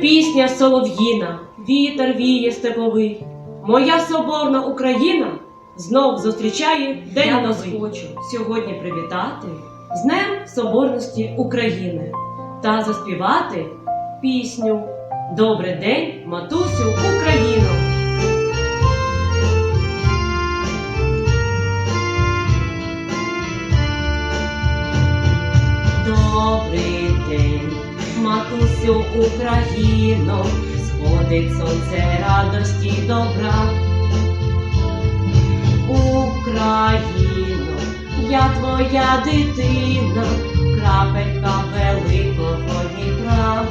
пісня солов'їна, вітер віє степовий. Моя соборна Україна знов зустрічає День Я вас хочу сьогодні привітати з Днем Соборності України та заспівати пісню Добрий день, матусю Україно. Матусю Україно, сходить сонце радості добра. Україно, я твоя дитина, крапелька великого Дніпра.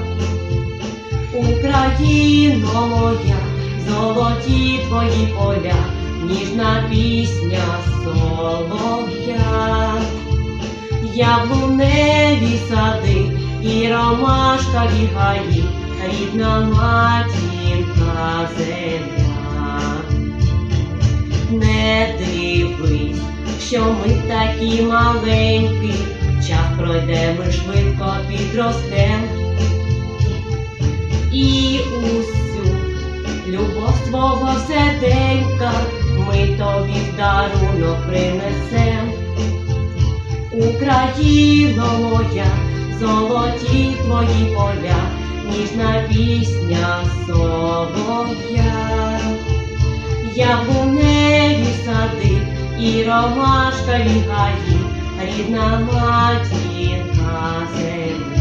Україно моя, золоті твої поля, ніжна пісня солов'я. Яблуневі сади і ромашкові гаї, рідна матінка земля. Не дивись, що ми такі маленькі, час пройде, ми швидко підростем. І усю любов свого серденька ми тобі в дарунок принесем. Україно моя, золоті твої поля, ніжна пісня солов'я. Яблуневі сади і ромашка гаї, рідна матінка земля.